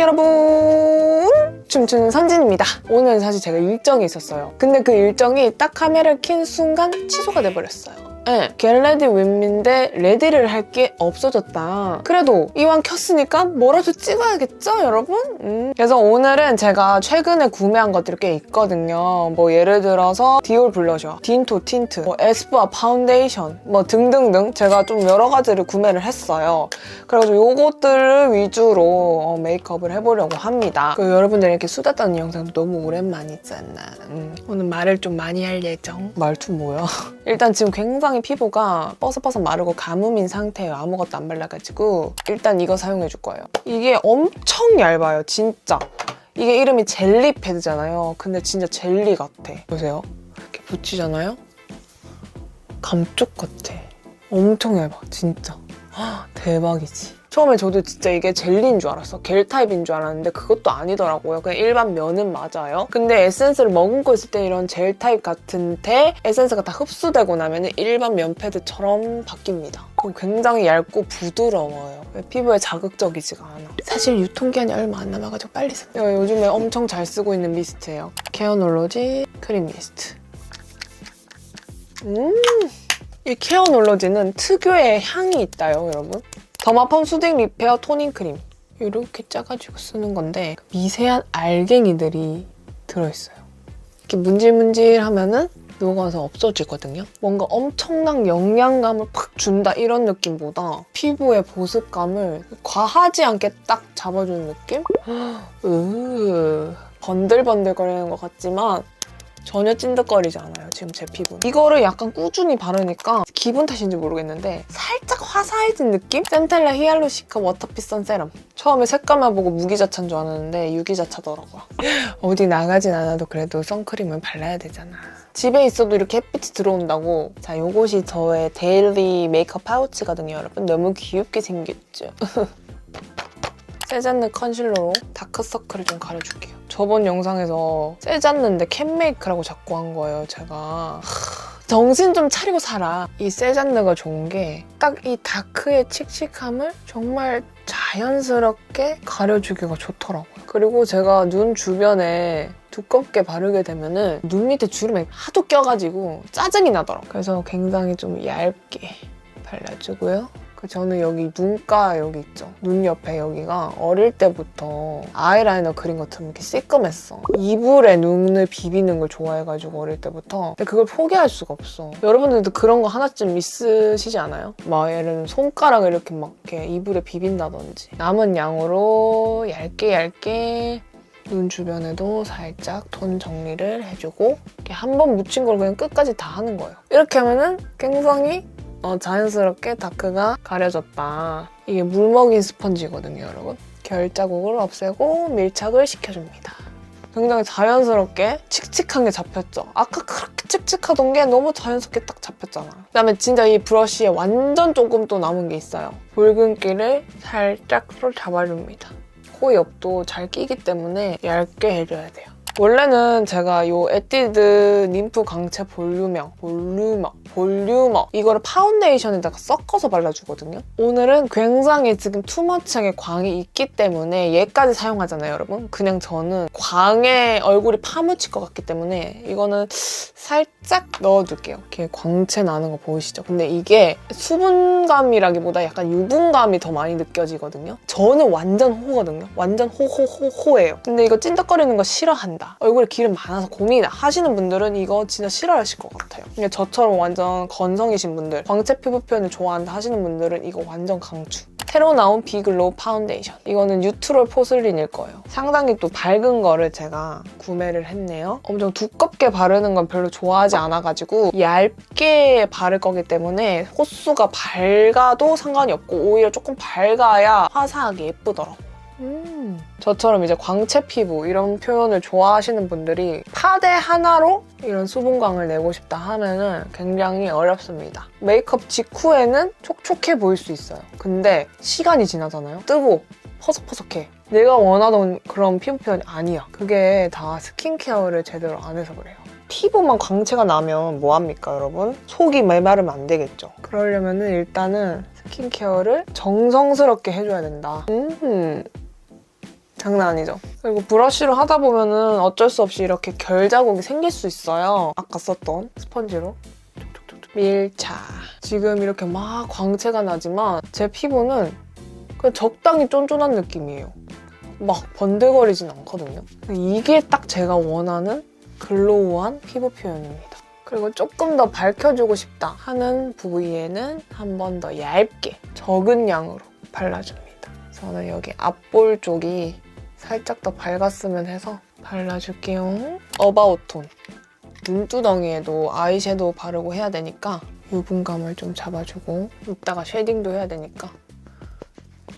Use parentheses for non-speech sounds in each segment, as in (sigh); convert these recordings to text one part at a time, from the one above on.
여러분. 춤추는 선진입니다. 오늘 사실 제가 일정이 있었어요. 근데 그 일정이 딱 카메라를 킨 순간 취소가 돼버렸어요 네, 겟레디 윈민데 레디를 할 게 없어졌다. 그래도 이왕 켰으니까 뭐라도 찍어야겠죠, 여러분? 음. 그래서 오늘은 제가 최근에 구매한 것들이 꽤 있거든요. 뭐 예를 들어서 디올 블러셔, 딘토 틴트, 뭐 에스쁘아 파운데이션, 뭐 등등등 제가 좀 여러 가지를 구매를 했어요. 그래가지고 요것들을 위주로 어, 메이크업을 해보려고 합니다. 그 여러분들이 이렇게 수다 떠는 영상도 너무 오랜만이잖아. 음. 오늘 말을 좀 많이 할 예정. 말투 뭐야? (laughs) 일단 지금 굉장히 피부가 뻐석뻐석 마르고 가뭄인 상태예요. 아무것도 안 발라가지고 일단 이거 사용해줄 거예요. 이게 엄청 얇아요. 진짜. 이게 이름이 젤리 패드잖아요. 근데 진짜 젤리 같아. 보세요. 이렇게 붙이잖아요. 감쪽 같아. 엄청 얇아. 진짜. 헉, 대박이지. 처음에 저도 진짜 이게 젤리인 줄 알았어. 겔 타입인 줄 알았는데 그것도 아니더라고요. 그냥 일반 면은 맞아요. 근데 에센스를 머금고 있을 때 이런 젤 타입 같은데 에센스가 다 흡수되고 나면 일반 면 패드처럼 바뀝니다. 그럼 굉장히 얇고 부드러워요. 피부에 자극적이지가 않아. 사실 유통기한이 얼마 안 남아가지고 빨리 사. 이거 요즘에 엄청 잘 쓰고 있는 미스트예요. 케어놀로지 크림 미스트. 음. 이 케어놀로지는 특유의 향이 있다요, 여러분. 더마펌 수딩 리페어 토닝 크림. 이렇게 짜가지고 쓰는 건데 미세한 알갱이들이 들어있어요. 이렇게 문질문질 하면은 녹아서 없어지거든요. 뭔가 엄청난 영양감을 팍 준다 이런 느낌보다 피부의 보습감을 과하지 않게 딱 잡아주는 느낌? (gasps) 으 번들번들거리는 것 같지만 전혀 찐득거리지 않아요, 지금 제 피부는. 이거를 약간 꾸준히 바르니까 기분 탓인지 모르겠는데 살짝 화사해진 느낌? 센텔라 히알루시카 워터피 선 세럼. 처음에 색감만 보고 무기자차인 줄 알았는데 유기자차더라고요. (gasps) 어디 나가진 않아도 그래도 선크림을 발라야 되잖아. 집에 있어도 이렇게 햇빛이 들어온다고. 자, 요것이 저의 데일리 메이크업 파우치거든요, 여러분. 너무 귀엽게 생겼죠? (laughs) 세잔느 컨실러로 다크서클을 좀 가려줄게요. 저번 영상에서 세잔느인데 캔메이크라고 자꾸 한 거예요, 제가. 정신 좀 차리고 살아. 이 세잔느가 좋은 게 딱 이 다크의 칙칙함을 정말 자연스럽게 가려주기가 좋더라고요. 그리고 제가 눈 주변에 두껍게 바르게 되면은 눈 밑에 주름이 하도 껴가지고 짜증이 나더라고요. 그래서 굉장히 좀 얇게 발라주고요. 그 저는 여기 눈가 여기 있죠. 눈 옆에 여기가 어릴 때부터 아이라이너 그린 것처럼 이렇게 새끔했어. 이불에 눈을 비비는 걸 좋아해가지고 어릴 때부터. 근데 그걸 포기할 수가 없어. 여러분들도 그런 거 하나쯤 있으시지 않아요? 막 예를 들면 손가락을 이렇게 막 이렇게 이불에 비빈다든지. 남은 양으로 얇게 얇게 눈 주변에도 살짝 톤 정리를 해주고 이렇게 한번 묻힌 걸 그냥 끝까지 다 하는 거예요. 이렇게 하면은 굉장히 어, 자연스럽게 다크가 가려졌다. 이게 물 먹인 스펀지거든요, 여러분. 결 자국을 없애고 밀착을 시켜줍니다. 굉장히 자연스럽게 칙칙한 게 잡혔죠. 아까 그렇게 칙칙하던 게 너무 자연스럽게 딱 잡혔잖아. 그다음에 진짜 이 브러쉬에 완전 조금 또 남은 게 있어요. 붉은기를 살짝 또 잡아줍니다. 코 옆도 잘 끼기 때문에 얇게 해줘야 돼요. 원래는 제가 이 에뛰드 림프 강체 볼륨형, 볼륨어, 볼륨어 이거를 파운데이션에다가 섞어서 발라주거든요. 오늘은 굉장히 지금 투머치하게 광이 있기 때문에 얘까지 사용하잖아요, 여러분. 그냥 저는 광에 얼굴이 파묻힐 것 같기 때문에 이거는 살짝 넣어둘게요. 이렇게 광채 나는 거 보이시죠? 근데 이게 수분감이라기보다 약간 유분감이 더 많이 느껴지거든요. 저는 완전 호거든요. 완전 호호호호예요. 근데 이거 찐득거리는 거 싫어한다. 얼굴에 기름 많아서 고민이다 하시는 분들은 이거 진짜 싫어하실 것 같아요. 근데 저처럼 완전 건성이신 분들, 광채 피부 표현을 좋아한다 하시는 분들은 이거 완전 강추. 새로 나온 비글로우 파운데이션. 이거는 뉴트럴 포슬린일 거예요. 상당히 또 밝은 거를 제가 구매를 했네요. 엄청 두껍게 바르는 건 별로 좋아하지 않아가지고 얇게 바를 거기 때문에 호수가 밝아도 상관이 없고 오히려 조금 밝아야 화사하게 예쁘더라고요. 음. 저처럼 이제 광채 피부 이런 표현을 좋아하시는 분들이 파데 하나로 이런 수분광을 내고 싶다 하면은 굉장히 어렵습니다. 메이크업 직후에는 촉촉해 보일 수 있어요. 근데 시간이 지나잖아요. 뜨고 퍼석퍼석해. 내가 원하던 그런 피부 표현이 아니야. 그게 다 스킨케어를 제대로 안 해서 그래요. 피부만 광채가 나면 뭐합니까, 여러분? 속이 메마르면 안 되겠죠. 그러려면은 일단은 스킨케어를 정성스럽게 해줘야 된다. 음. 장난 아니죠? 그리고 브러쉬로 하다 보면은 어쩔 수 없이 이렇게 결 자국이 생길 수 있어요. 아까 썼던 스펀지로. 밀착. 지금 이렇게 막 광채가 나지만 제 피부는 그냥 적당히 쫀쫀한 느낌이에요. 막 번들거리진 않거든요. 이게 딱 제가 원하는 글로우한 피부 표현입니다. 그리고 조금 더 밝혀주고 싶다 하는 부위에는 한 번 더 얇게 적은 양으로 발라줍니다. 저는 여기 앞볼 쪽이 살짝 더 밝았으면 해서 발라줄게요. 어바웃 톤. 눈두덩이에도 아이섀도우 바르고 해야 되니까 유분감을 좀 잡아주고 이따가 쉐딩도 해야 되니까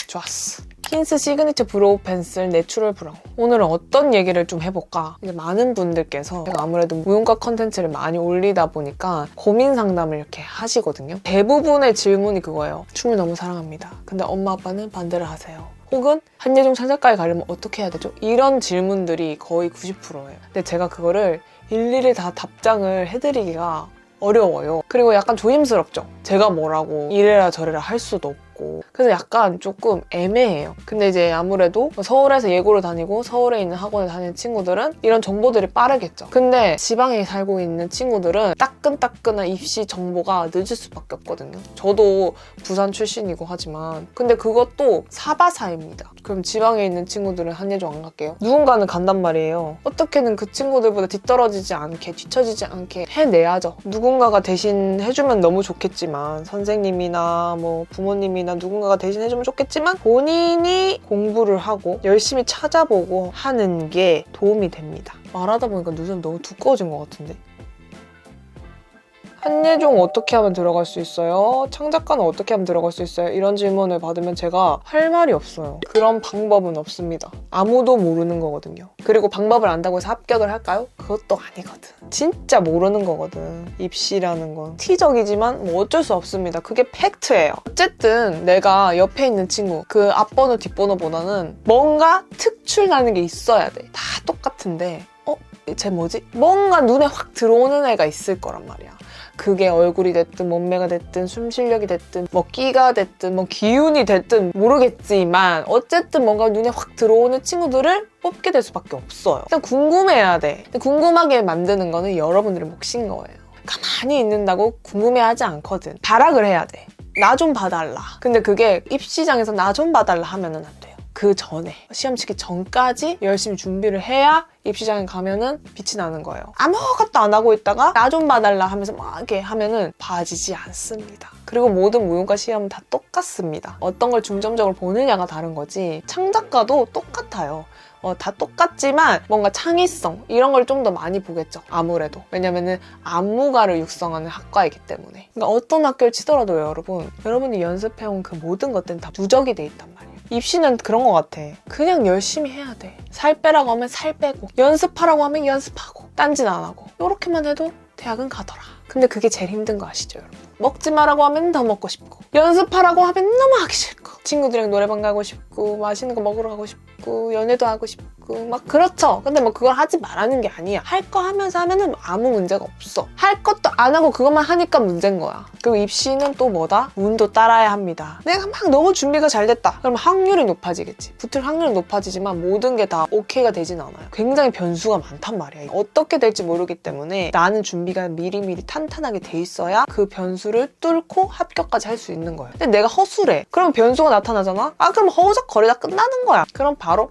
좋았어. 킨스 시그니처 브로우 펜슬 내추럴 브라운. 오늘은 어떤 얘기를 좀 해볼까? 이제 많은 분들께서 제가 아무래도 무용가 컨텐츠를 많이 올리다 보니까 고민 상담을 이렇게 하시거든요. 대부분의 질문이 그거예요. 춤을 너무 사랑합니다. 근데 엄마 아빠는 반대를 하세요. 혹은 한예종 창작가에 가려면 어떻게 해야 되죠? 이런 질문들이 거의 90%예요. 근데 제가 그거를 일일이 다 답장을 해드리기가 어려워요. 그리고 약간 조심스럽죠. 제가 뭐라고 이래라 저래라 할 수도 없고. 그래서 약간 조금 애매해요. 근데 이제 아무래도 서울에서 예고를 다니고 서울에 있는 학원에 다니는 친구들은 이런 정보들이 빠르겠죠. 근데 지방에 살고 있는 친구들은 따끈따끈한 입시 정보가 늦을 수밖에 없거든요. 저도 부산 출신이고 하지만 근데 그것도 사바사입니다. 그럼 지방에 있는 친구들은 한예종 안 갈게요. 누군가는 간단 말이에요. 어떻게든 그 친구들보다 뒤떨어지지 않게 뒤처지지 않게 해내야죠. 누군가가 대신 해주면 너무 좋겠지만 선생님이나 뭐 부모님이나 누군가가 대신 해주면 좋겠지만 본인이 공부를 하고 열심히 찾아보고 하는 게 도움이 됩니다. 말하다 보니까 눈썹 너무 두꺼워진 것 같은데. 한예종 어떻게 하면 들어갈 수 있어요? 창작가는 어떻게 하면 들어갈 수 있어요? 이런 질문을 받으면 제가 할 말이 없어요. 그런 방법은 없습니다. 아무도 모르는 거거든요. 그리고 방법을 안다고 해서 합격을 할까요? 그것도 아니거든. 진짜 모르는 거거든. 입시라는 건. 티적이지만 뭐 어쩔 수 없습니다. 그게 팩트예요. 어쨌든 내가 옆에 있는 친구 그 앞번호 뒷번호보다는 뭔가 특출나는 게 있어야 돼. 다 똑같은데 어? 쟤 뭐지? 뭔가 눈에 확 들어오는 애가 있을 거란 말이야. 그게 얼굴이 됐든 몸매가 됐든 숨 실력이 됐든 뭐 끼가 됐든 뭐 기운이 됐든 모르겠지만 어쨌든 뭔가 눈에 확 들어오는 친구들을 뽑게 될 수밖에 없어요. 일단 궁금해야 돼. 궁금하게 만드는 거는 여러분들의 몫인 거예요. 가만히 있는다고 궁금해하지 않거든. 발악을 해야 돼. 나 좀 봐달라. 근데 그게 입시장에서 나 좀 봐달라 하면은 안 돼요. 그 전에 시험 치기 전까지 열심히 준비를 해야 입시장에 가면은 빛이 나는 거예요. 아무것도 안 하고 있다가 나 좀 봐달라 하면서 막 이렇게 하면은 봐지지 않습니다. 그리고 모든 무용가 시험은 다 똑같습니다. 어떤 걸 중점적으로 보느냐가 다른 거지 창작가도 똑같아요. 어, 다 똑같지만 뭔가 창의성 이런 걸 좀 더 많이 보겠죠. 아무래도 왜냐면은 안무가를 육성하는 학과이기 때문에. 그러니까 어떤 학교를 치더라도 여러분, 여러분이 연습해온 그 모든 것들은 다 누적이 돼 있단. 입시는 그런 것 같아. 그냥 열심히 해야 돼. 살 빼라고 하면 살 빼고, 연습하라고 하면 연습하고, 딴짓 안 하고. 이렇게만 해도 대학은 가더라. 근데 그게 제일 힘든 거 아시죠, 여러분? 먹지 마라고 하면 더 먹고 싶고, 연습하라고 하면 너무 하기 싫고, 친구들이랑 노래방 가고 싶고, 맛있는 거 먹으러 가고 싶고, 연애도 하고 싶고, 막 그렇죠. 근데 뭐 그걸 하지 말라는 게 아니야. 할 거 하면서 하면은 아무 문제가 없어. 할 것도 안 하고 그것만 하니까 문제인 거야. 그리고 입시는 또 뭐다? 운도 따라야 합니다. 내가 막 너무 준비가 잘 됐다. 그럼 확률이 높아지겠지. 붙을 확률은 높아지지만 모든 게 다 오케이가 되진 않아요. 굉장히 변수가 많단 말이야. 어떻게 될지 모르기 때문에 나는 준비가 미리미리 탄탄하게 돼 있어야 그 변수를 뚫고 합격까지 할 수 있는 거예요. 근데 내가 허술해. 그럼 변수가 나타나잖아? 아, 그럼 허우적거리다 끝나는 거야. 그럼 바로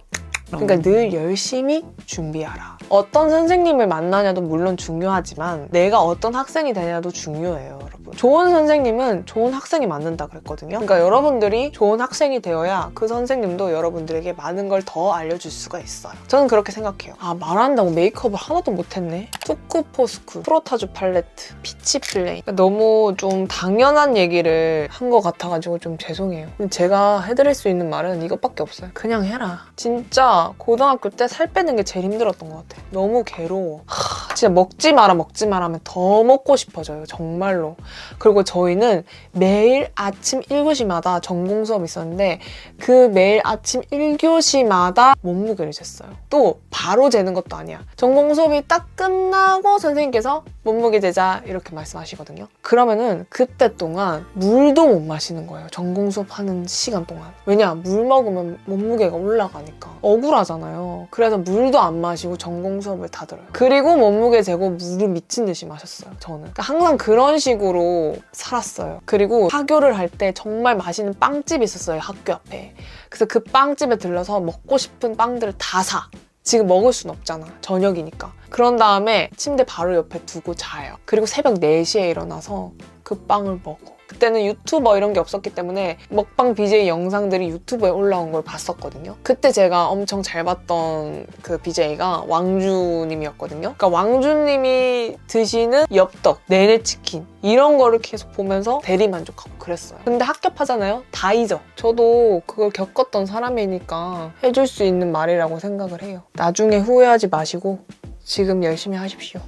그러니까 늘 열심히 준비하라. 어떤 선생님을 만나냐도 물론 중요하지만 내가 어떤 학생이 되냐도 중요해요, 여러분. 좋은 선생님은 좋은 학생이 만든다 그랬거든요. 그러니까 여러분들이 좋은 학생이 되어야 그 선생님도 여러분들에게 많은 걸 더 알려줄 수가 있어요. 저는 그렇게 생각해요. 아, 말한다고 메이크업을 하나도 못했네. 투쿠 포스쿠, 프로타주 팔레트, 피치 플레이. 그러니까 너무 좀 당연한 얘기를 한 것 같아가지고 좀 죄송해요. 제가 해드릴 수 있는 말은 이것밖에 없어요. 그냥 해라. 진짜 고등학교 때 살 빼는 게 제일 힘들었던 것 같아. 너무 괴로워. 하, 진짜 먹지 마라 먹지 마라 하면 더 먹고 싶어져요 정말로. 그리고 저희는 매일 아침 1교시마다 전공 수업이 있었는데 그 매일 아침 1교시마다 몸무게를 쟀어요. 또 바로 재는 것도 아니야. 전공 수업이 딱 끝나고 선생님께서 몸무게 재자 이렇게 말씀하시거든요. 그러면은 그때 동안 물도 못 마시는 거예요 전공 수업 하는 시간 동안. 왜냐 물 먹으면 몸무게가 올라가니까. 억울하잖아요. 그래서 물도 안 마시고 전공 수업을 다 들어요 그리고 몸무게 재고 물을 미친 듯이 마셨어요 저는 그러니까 항상 그런 식으로 살았어요 그리고 하교를 할 때 정말 맛있는 빵집이 있었어요 학교 앞에 그래서 그 빵집에 들러서 먹고 싶은 빵들을 다 사. 지금 먹을 순 없잖아. 저녁이니까. 그런 다음에 침대 바로 옆에 두고 자요. 그리고 새벽 4시에 일어나서 그 빵을 먹어. 그때는 유튜버 이런 게 없었기 때문에 먹방 BJ 영상들이 유튜브에 올라온 걸 봤었거든요. 그때 제가 엄청 잘 봤던 그 BJ가 왕주님이었거든요. 그러니까 왕주님이 드시는 엽떡, 내내 치킨 이런 거를 계속 보면서 대리 만족하고 그랬어요. 근데 합격하잖아요? 다 잊어. 저도 그걸 겪었던 사람이니까 해줄 수 있는 말이라고 생각을 해요. 나중에 후회하지 마시고 지금 열심히 하십시오.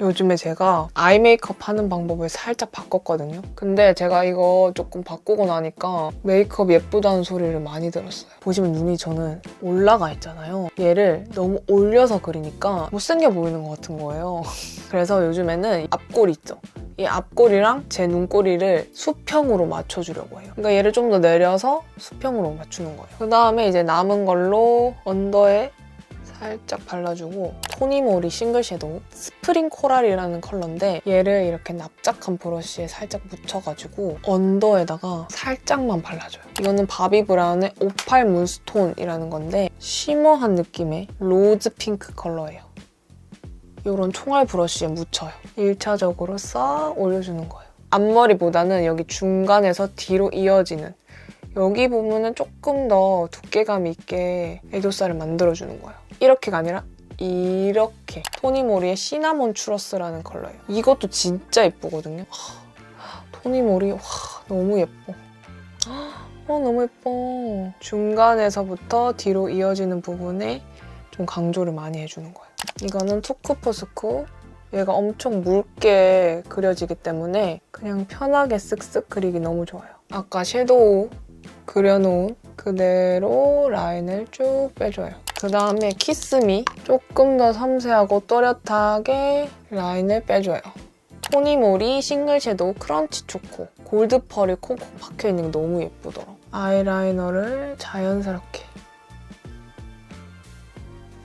요즘에 제가 아이 메이크업 하는 방법을 살짝 바꿨거든요. 근데 제가 이거 조금 바꾸고 나니까 메이크업 예쁘다는 소리를 많이 들었어요. 보시면 눈이 저는 올라가 있잖아요. 얘를 너무 올려서 그리니까 못생겨 보이는 것 같은 거예요. (laughs) 그래서 요즘에는 앞골 있죠. 이 앞골이랑 제 눈꼬리를 수평으로 맞춰주려고 해요. 그러니까 얘를 좀 더 내려서 수평으로 맞추는 거예요. 그 다음에 이제 남은 걸로 언더에 살짝 발라주고 토니모리 싱글 섀도우 스프링 코랄이라는 컬러인데 얘를 이렇게 납작한 브러쉬에 살짝 묻혀가지고 언더에다가 살짝만 발라줘요. 이거는 바비 브라운의 오팔 문스톤이라는 건데 쉬머한 느낌의 로즈 핑크 컬러예요. 이런 총알 브러쉬에 묻혀요. 1차적으로 싹 올려주는 거예요. 앞머리보다는 여기 중간에서 뒤로 이어지는 여기 부분은 조금 더 두께감 있게 애교살을 만들어주는 거예요. 이렇게가 아니라 이렇게 토니모리의 시나몬 추러스라는 컬러예요. 이것도 진짜 예쁘거든요. 하, 토니모리 와 너무 예뻐. 어 너무 예뻐. 중간에서부터 뒤로 이어지는 부분에 좀 강조를 많이 해주는 거예요. 이거는 투쿠포스쿠 얘가 엄청 묽게 그려지기 때문에 그냥 편하게 쓱쓱 그리기 너무 좋아요. 아까 섀도우 그려놓은 그대로 라인을 쭉 빼줘요. 그 다음에 키스미 조금 더 섬세하고 또렷하게 라인을 빼줘요. 토니모리 싱글 섀도우 크런치 초코 골드 펄이 콕콕 박혀있는 게 너무 예쁘더라. 아이라이너를 자연스럽게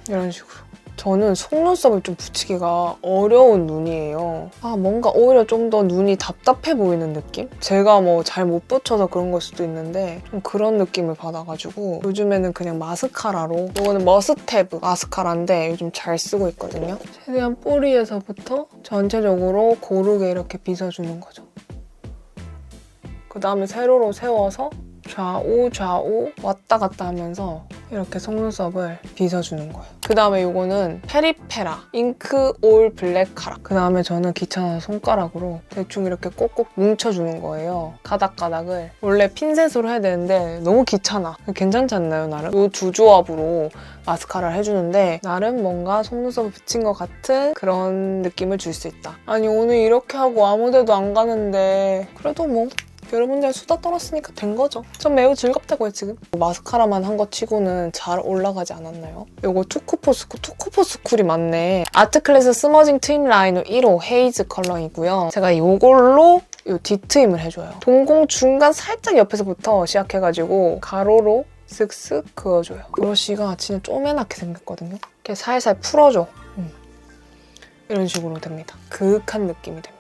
이런 식으로 저는 속눈썹을 좀 붙이기가 어려운 눈이에요. 아, 뭔가 오히려 좀 더 눈이 답답해 보이는 느낌? 제가 뭐 잘 못 붙여서 그런 걸 수도 있는데 좀 그런 느낌을 받아가지고 요즘에는 그냥 마스카라로 이거는 머스테브 마스카라인데 요즘 잘 쓰고 있거든요. 최대한 뿌리에서부터 전체적으로 고르게 이렇게 빗어주는 거죠. 그 다음에 세로로 세워서 좌우 좌우 왔다 갔다 하면서 이렇게 속눈썹을 빗어주는 거예요. 그 다음에 이거는 페리페라 잉크 올 블랙 카라. 그 다음에 저는 귀찮아서 손가락으로 대충 이렇게 꼭꼭 뭉쳐주는 거예요. 가닥가닥을. 원래 핀셋으로 해야 되는데 너무 귀찮아. 괜찮지 않나요, 나름? 이 두 조합으로 마스카라를 해주는데 나름 뭔가 속눈썹을 붙인 것 같은 그런 느낌을 줄 수 있다. 아니 오늘 이렇게 하고 아무 데도 안 가는데 그래도 뭐 여러분들 수다 떨었으니까 된 거죠. 전 매우 즐겁다고요, 지금. 마스카라만 한 거 치고는 잘 올라가지 않았나요? 요거 투쿠포스쿨, 투쿠포스쿨이 맞네. 아트클래스 스머징 트임 라이너 1호 헤이즈 컬러이고요. 제가 요걸로 요 뒤트임을 해줘요. 동공 중간 살짝 옆에서부터 시작해가지고 가로로 쓱쓱 그어줘요. 브러쉬가 진짜 쪼매나게 생겼거든요. 이렇게 살살 풀어줘. 음. 이런 식으로 됩니다. 그윽한 느낌이 됩니다.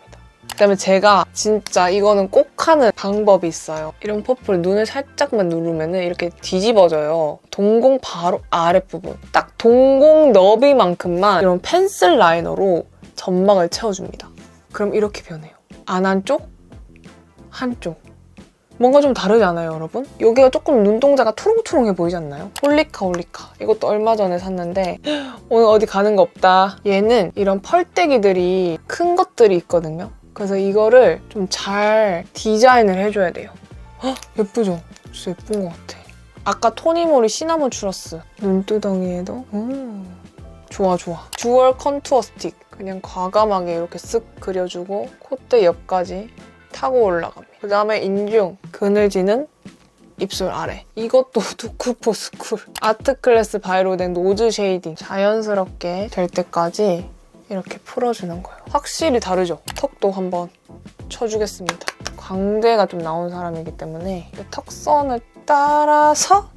그다음에 제가 진짜 이거는 꼭 하는 방법이 있어요. 이런 퍼플 눈을 살짝만 누르면 이렇게 뒤집어져요. 동공 바로 아랫부분. 딱 동공 너비만큼만 이런 펜슬 라이너로 점막을 채워줍니다. 그럼 이렇게 변해요. 안 한쪽, 한쪽. 뭔가 좀 다르지 않아요, 여러분? 여기가 조금 눈동자가 투렁투렁해 보이지 않나요? 홀리카 홀리카. 이것도 얼마 전에 샀는데 오늘 어디 가는 거 없다. 얘는 이런 펄떼기들이 큰 것들이 있거든요. 그래서 이거를 좀 잘 디자인을 해줘야 돼요. 헉, 예쁘죠? 진짜 예쁜 것 같아. 아까 토니모리 시나몬 추러스 눈두덩이에도 음, 좋아 좋아. 듀얼 컨투어 스틱. 그냥 과감하게 이렇게 쓱 그려주고 콧대 옆까지 타고 올라갑니다. 그 다음에 인중, 그늘지는 입술 아래. 이것도 (laughs) 두쿠포 스쿨. 아트 클래스 바이로 된 노즈 쉐이딩. 자연스럽게 될 때까지 이렇게 풀어주는 거예요. 확실히 다르죠? 턱도 한번 쳐주겠습니다. 광대가 좀 나온 사람이기 때문에 이 턱선을 따라서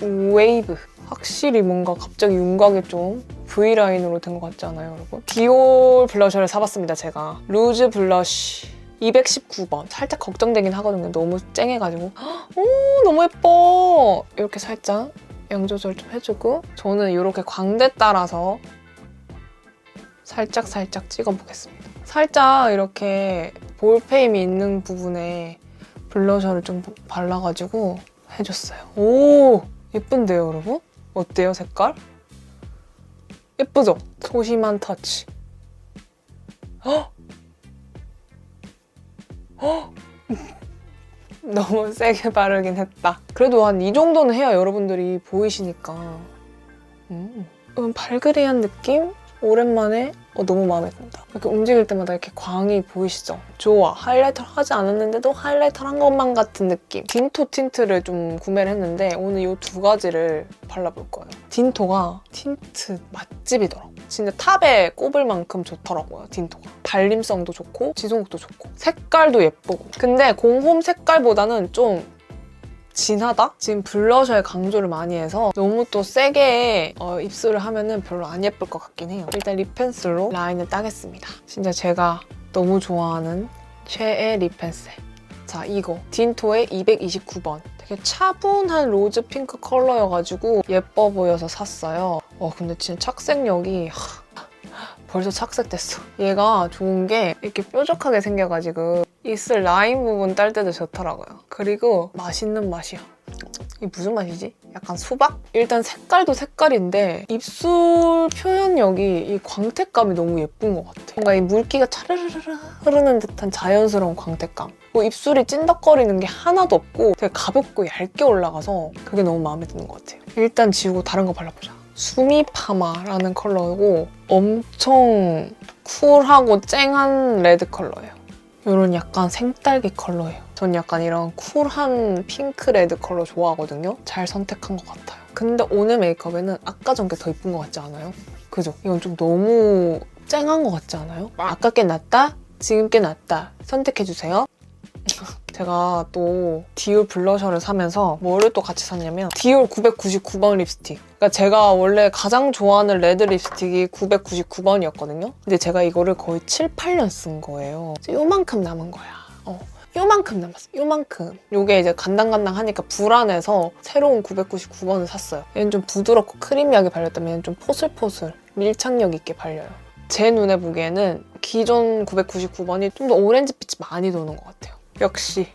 웨이브. 확실히 뭔가 갑자기 윤곽이 좀 V라인으로 된 것 같지 않아요, 여러분? 디올 블러셔를 사봤습니다, 제가. 루즈 블러쉬. 219번. 살짝 걱정되긴 하거든요. 너무 쨍해가지고. 오, 너무 예뻐! 이렇게 살짝 양 조절 좀 해주고. 저는 이렇게 광대 따라서 살짝 살짝 찍어보겠습니다. 살짝 이렇게 볼페임이 있는 부분에 블러셔를 좀 발라가지고 해줬어요. 오! 예쁜데요, 여러분? 어때요, 색깔? 예쁘죠? 소심한 터치. 헉! 헉! (laughs) 너무 세게 바르긴 했다. 그래도 한 이 정도는 해야 여러분들이 보이시니까. 음. 음, 발그레한 느낌? 오랜만에 어, 너무 마음에 든다. 이렇게 움직일 때마다 이렇게 광이 보이시죠? 좋아. 하이라이터를 하지 않았는데도 하이라이터를 한 것만 같은 느낌. 딘토 틴트를 좀 구매를 했는데 오늘 이 두 가지를 발라볼 거예요. 딘토가 틴트 맛집이더라고. 진짜 탑에 꼽을 만큼 좋더라고요, 딘토가. 발림성도 좋고 지속력도 좋고 색깔도 예쁘고. 근데 공홈 색깔보다는 좀 진하다? 지금 블러셔에 강조를 많이 해서 너무 또 세게 어, 입술을 하면은 별로 안 예쁠 것 같긴 해요. 일단 립 펜슬로 라인을 따겠습니다. 진짜 제가 너무 좋아하는 최애 립 펜슬. 자, 이거 딘토의 229번. 되게 차분한 로즈 핑크 컬러여가지고 예뻐 보여서 샀어요. 어, 근데 진짜 착색력이 하, 벌써 착색됐어. 얘가 좋은 게 이렇게 뾰족하게 생겨가지고 입술 라인 부분 딸 때도 좋더라고요. 그리고 맛있는 맛이야. 이게 무슨 맛이지? 약간 수박? 일단 색깔도 색깔인데 입술 표현력이 이 광택감이 너무 예쁜 것 같아. 뭔가 이 물기가 차르르르 흐르는 듯한 자연스러운 광택감. 뭐 입술이 찐덕거리는 게 하나도 없고 되게 가볍고 얇게 올라가서 그게 너무 마음에 드는 것 같아요. 일단 지우고 다른 거 발라보자. 수미 파마라는 컬러고 엄청 쿨하고 쨍한 레드 컬러예요. 이런 약간 생딸기 컬러예요. 전 약간 이런 쿨한 핑크 레드 컬러 좋아하거든요. 잘 선택한 것 같아요. 근데 오늘 메이크업에는 아까 전게 더 이쁜 것 같지 않아요? 그죠? 이건 좀 너무 쨍한 것 같지 않아요? 아까 게 낫다? 지금 게 낫다. 선택해주세요. (laughs) 제가 또 디올 블러셔를 사면서 뭐를 또 같이 샀냐면 디올 999번 립스틱. 그러니까 제가 원래 가장 좋아하는 레드 립스틱이 999번이었거든요. 근데 제가 이거를 거의 7, 8년 쓴 거예요. 요만큼 남은 거야. 어. 요만큼 남았어. 요만큼. 요게 이제 간당간당 하니까 불안해서 새로운 999번을 샀어요. 얘는 좀 부드럽고 크리미하게 발렸다면 얘는 좀 포슬포슬, 밀착력 있게 발려요. 제 눈에 보기에는 기존 999번이 좀 더 오렌지빛이 많이 도는 것 같아요. 역시.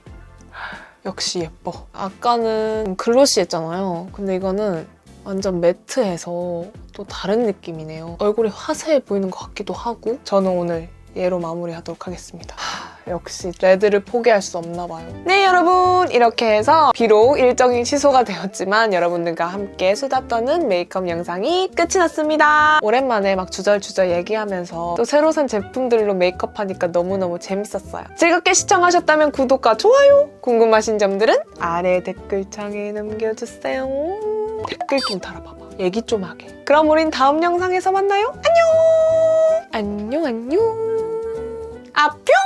역시 예뻐. 아까는 글로시했잖아요. 근데 이거는 완전 매트해서 또 다른 느낌이네요. 얼굴이 화사해 보이는 것 같기도 하고 저는 오늘 얘로 마무리하도록 하겠습니다. 하, 역시 레드를 포기할 수 없나 봐요. 네 여러분 이렇게 해서 비록 일정이 취소가 되었지만 여러분들과 함께 수다 떠는 메이크업 영상이 끝이 났습니다. 오랜만에 막 주절주절 얘기하면서 또 새로 산 제품들로 메이크업 하니까 너무너무 재밌었어요. 즐겁게 시청하셨다면 구독과 좋아요 궁금하신 점들은 아래 댓글창에 남겨주세요. 댓글 좀 달아봐봐. 얘기 좀 하게. 그럼 우린 다음 영상에서 만나요. 안녕! 안녕, 안녕! 아, 뿅!